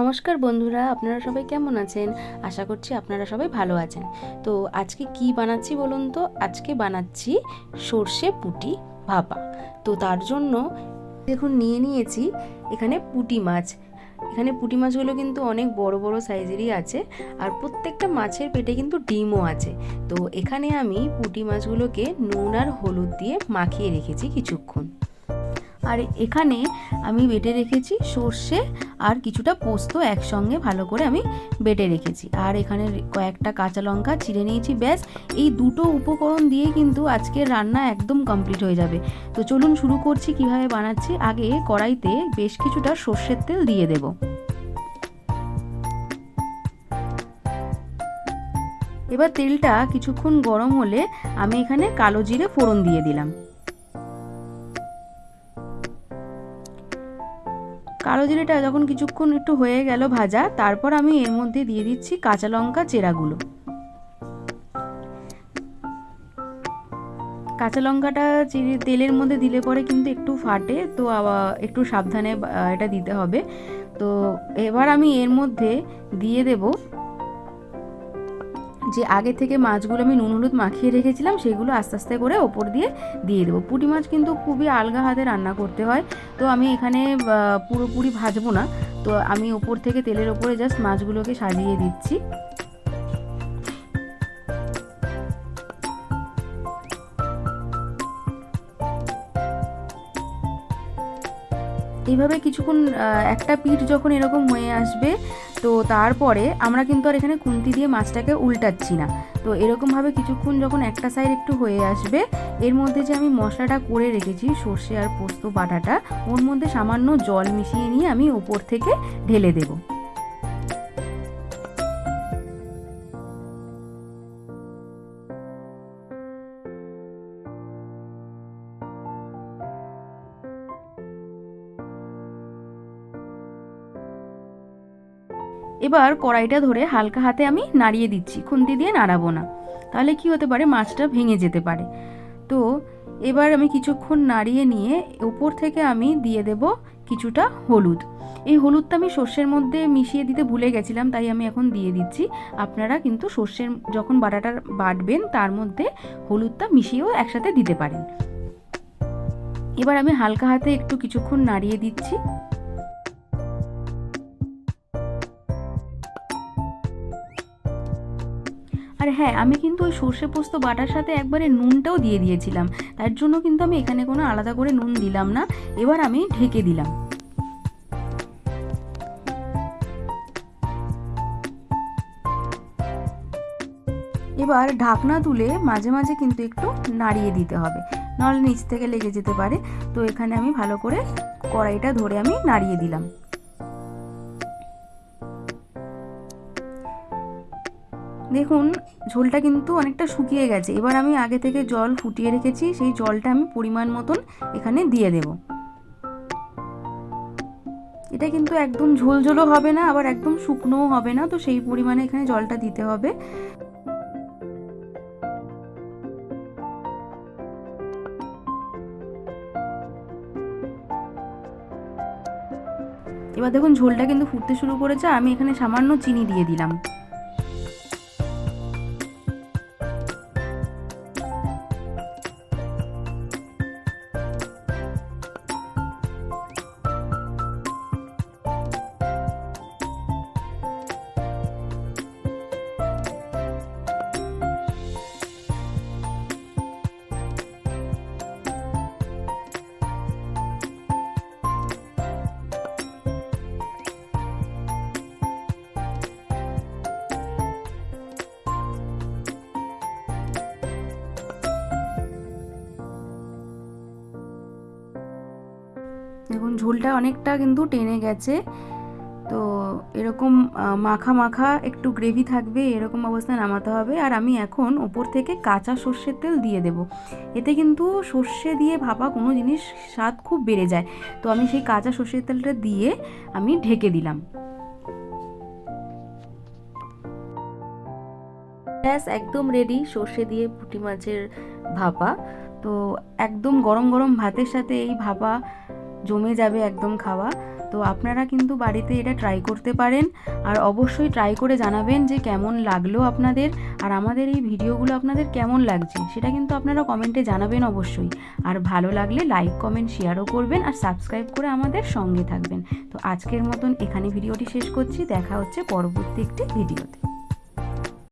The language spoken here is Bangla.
নমস্কার বন্ধুরা, আপনারা সবাই কেমন আছেন? আশা করছি আপনারা সবাই ভালো আছেন। তো আজকে কি বানাচ্ছি বলুন তো? আজকে বানাচ্ছি সর্ষে পুটি ভাপা। তো তার জন্য দেখুন, নিয়ে নিয়েছি এখানে পুটি মাছ। এখানে পুঁটি মাছগুলো কিন্তু অনেক বড় বড় সাইজেরই আছে আর প্রত্যেকটা মাছের পেটে কিন্তু ডিমও আছে। তো এখানে আমি পুঁটি মাছগুলোকে নুন আর হলুদ দিয়ে মাখিয়ে রেখেছি কিছুক্ষণ। আর এখানে আমি বেটে রেখেছি সর্ষে আর কিছুটা পোস্ত একসঙ্গে ভালো করে আমি বেটে রেখেছি। আর এখানে কয়েকটা কাঁচা লঙ্কা চিড়ে নিয়েছি, ব্যাস। এই দুটো উপকরণ দিয়ে কিন্তু আজকের রান্না একদম কমপ্লিট হয়ে যাবে। তো চলুন শুরু করছি কীভাবে বানাচ্ছি। আগে কড়াইতে বেশ কিছুটা সর্ষের তেল দিয়ে দেব। এবার তেলটা কিছুক্ষণ গরম হলে আমি এখানে কালো জিরে ফোড়ন দিয়ে দিলাম। কালো জিরেটা যখন কিছুক্ষণ একটু হয়ে গেল ভাজা, তারপর আমি এর মধ্যে দিয়ে দিচ্ছি কাঁচা লঙ্কা, চেরাগুলো। কাঁচা লঙ্কাটা চিড়ে তেলের মধ্যে দিলে পরে কিন্তু একটু ফাটে, তো একটু সাবধানে এটা দিতে হবে। তো এবার আমি এর মধ্যে দিয়ে দেব যে আগে থেকে মাছগুলো আমি নুন, হলুদ মাখিয়ে রেখেছিলাম, সেগুলো আস্তে আস্তে করে ওপর দিয়ে দিয়ে দেবো। পুঁটি মাছ কিন্তু খুবই আলগা হাতে রান্না করতে হয়। তো আমি এখানে পুরোপুরি ভাজবো না। তো আমি ওপর থেকে তেলের ওপরে জাস্ট মাছগুলোকে সাজিয়ে দিচ্ছি। এইভাবে কিছুক্ষণ একটা পিঠ যখন এরকম হয়ে আসবে, তো তারপরে আমরা কিন্তু আর এখানে খুন্তি দিয়ে মাছটাকে উল্টাচ্ছি না। তো এরকমভাবে কিছুক্ষণ যখন একটা সাইড একটু হয়ে আসবে, এর মধ্যে যে আমি মশলাটা করে রেখেছি, সর্ষে আর পোস্ত বাটাটা, ওর মধ্যে সামান্য জল মিশিয়ে নিয়ে আমি ওপর থেকে ঢেলে দেবো। এবার কড়াইটা ধরে হালকা হাতে আমি নাড়িয়ে দিচ্ছি, খুন্তি দিয়ে নাড়াবো না। তাহলে কি হতে পারে, মাছটা ভেঙে যেতে পারে। তো এবার আমি কিছুক্ষণ নাড়িয়ে নিয়ে উপর থেকে আমি দিয়ে দেব কিছুটা হলুদ। এই হলুদটা আমি সর্ষের মধ্যে মিশিয়ে দিতে ভুলে গেছিলাম, তাই আমি এখন দিয়ে দিচ্ছি। আপনারা কিন্তু সর্ষের যখন বাটাটা বাটবেন, তার মধ্যে হলুদটা মিশিয়েও একসাথে দিতে পারেন। এবার আমি হালকা হাতে একটু কিছুক্ষণ নাড়িয়ে দিচ্ছি। আর হ্যাঁ আমি কিন্তু ওই সর্ষে পোস্ত বাটার সাথে একবারে নুনটাও দিয়ে দিয়েছিলাম। তার জন্য কিন্তু আমি এখানে কোনো আলাদা করে নুন দিলাম না। এবার আমি ঢেকে দিলাম। এবার ঢাকনা তুলে মাঝে মাঝে কিন্তু একটু নাড়িয়ে দিতে হবে। নাহলে নিচ থেকে লেগে যেতে পারে। তো এখানে আমি ভালো করে কড়াইটা ধরে আমি নাড়িয়ে দিলাম। দেখুন, ঝোলটা কিন্তু অনেকটা শুকিয়ে গেছে। এবার আমি আগে থেকে জল ফুটিয়ে রেখেছি, সেই জলটা আমি পরিমাণ মতন এখানে দিয়ে দেব। এটা কিন্তু একদম ঝোল ঝোলও হবে না, আবার একদম শুকনোও হবে না, তো সেই পরিমাণে এখানে জলটা দিতে হবে। এবার দেখুন, ঝোলটা কিন্তু ফুটতে শুরু করেছে, আমি এখানে সামান্য চিনি দিয়ে দিলাম। দেখুন, ঝোলটা অনেকটা কিন্তু টেনে গেছে। তো এরকম মাখা মাখা একটু গ্রেভি থাকবে, এরকম অবস্থায় নামাতে হবে। আর আমি এখন ওপর থেকে কাঁচা সর্ষের তেল দিয়ে দেব। এতে কিন্তু সর্ষে দিয়ে ভাপা কোনো জিনিস স্বাদ খুব বেড়ে যায়। তো আমি সেই কাঁচা সর্ষের তেলটা দিয়ে আমি ঢেকে দিলাম। ব্যাস, একদম রেডি সর্ষে দিয়ে পুঁটি মাছের ভাপা। তো একদম গরম গরম ভাতের সাথে এই ভাপা জমে যাবে একদম খাওয়া। তো আপনারা কিন্তু বাড়িতে এটা ট্রাই করতে পারেন। আর অবশ্যই ট্রাই করে জানাবেন যে কেমন লাগল আপনাদের। আর আমাদের এই ভিডিওগুলো আপনাদের কেমন লাগছে, সেটা কিন্তু আপনারা কমেন্টে জানাবেন অবশ্যই। আর ভালো লাগলে লাইক কমেন্ট শেয়ারও করবেন আর সাবস্ক্রাইব করে আমাদের সঙ্গে থাকবেন। তো আজকের মতন এখানে ভিডিওটি শেষ করছি। দেখা হচ্ছে পরবর্তী একটি ভিডিওতে।